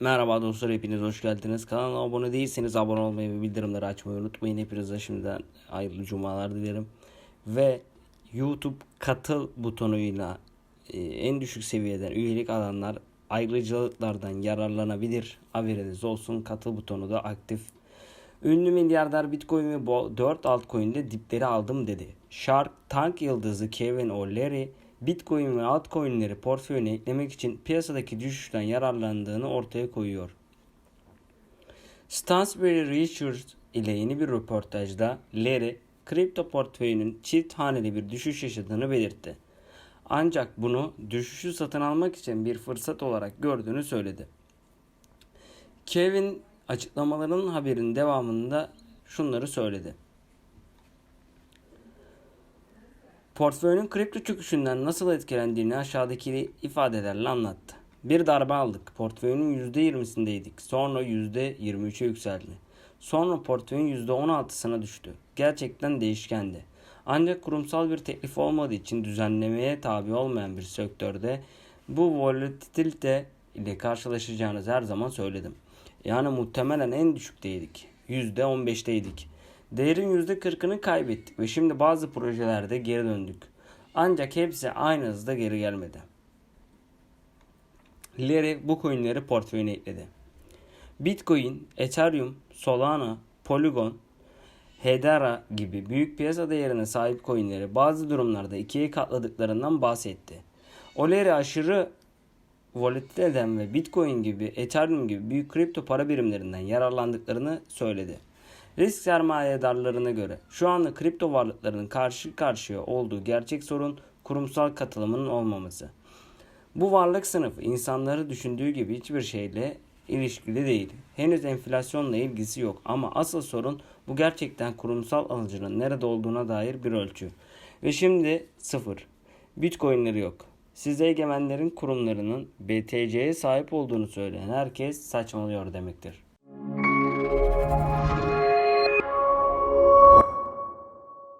Merhaba dostlar hepiniz hoş geldiniz. Kanala abone değilseniz abone olmayı ve bildirimleri açmayı unutmayın. Hepinize şimdiden hayırlı cumalar dilerim. Ve YouTube katıl butonuyla e, en düşük seviyeden üyelik alanlar ayrıcalıklardan yararlanabilir. Haberiniz olsun katıl butonu da aktif. Ünlü milyarder Bitcoin ve 4 altcoin'de dipleri aldım dedi. Shark Tank yıldızı Kevin O'Leary Bitcoin ve altcoin'leri portföyüne eklemek için piyasadaki düşüşten yararlandığını ortaya koyuyor. Stansberry Research ile yeni bir röportajda Larry, kripto portföyünün çift haneli bir düşüş yaşadığını belirtti. Ancak bunu düşüşü satın almak için bir fırsat olarak gördüğünü söyledi. Kevin açıklamaların haberin devamında şunları söyledi. Portföyünün kripto çöküşünden nasıl etkilendiğini aşağıdaki ifadelerle anlattı. Bir darbe aldık. Portföyünün %20'sindeydik. Sonra %23'e yükseldi. Sonra portföyün %16'sına düştü. Gerçekten değişkendi. Ancak kurumsal bir teklif olmadığı için düzenlemeye tabi olmayan bir sektörde bu volatilite ile karşılaşacağınız her zaman söyledim. Yani muhtemelen en düşükteydik. %15'teydik. Değerin %40'ını kaybettik ve şimdi bazı projelerde geri döndük. Ancak hepsi aynı hızda geri gelmedi. Larry bu coinleri portföyüne ekledi. Bitcoin, Ethereum, Solana, Polygon, Hedera gibi büyük piyasa değerine sahip coinleri bazı durumlarda ikiye katladıklarından bahsetti. O'Leary aşırı volatiliteden ve Bitcoin gibi Ethereum gibi büyük kripto para birimlerinden yararlandıklarını söyledi. Risk sermayedarlarına göre şu anda kripto varlıklarının karşı karşıya olduğu gerçek sorun kurumsal katılımının olmaması. Bu varlık sınıfı insanları düşündüğü gibi hiçbir şeyle ilişkili değil. Henüz enflasyonla ilgisi yok ama asıl sorun bu gerçekten kurumsal alıcının nerede olduğuna dair bir ölçü. Ve şimdi sıfır. Bitcoin'leri yok. Size egemenlerin kurumlarının BTC'ye sahip olduğunu söyleyen herkes saçmalıyor demektir.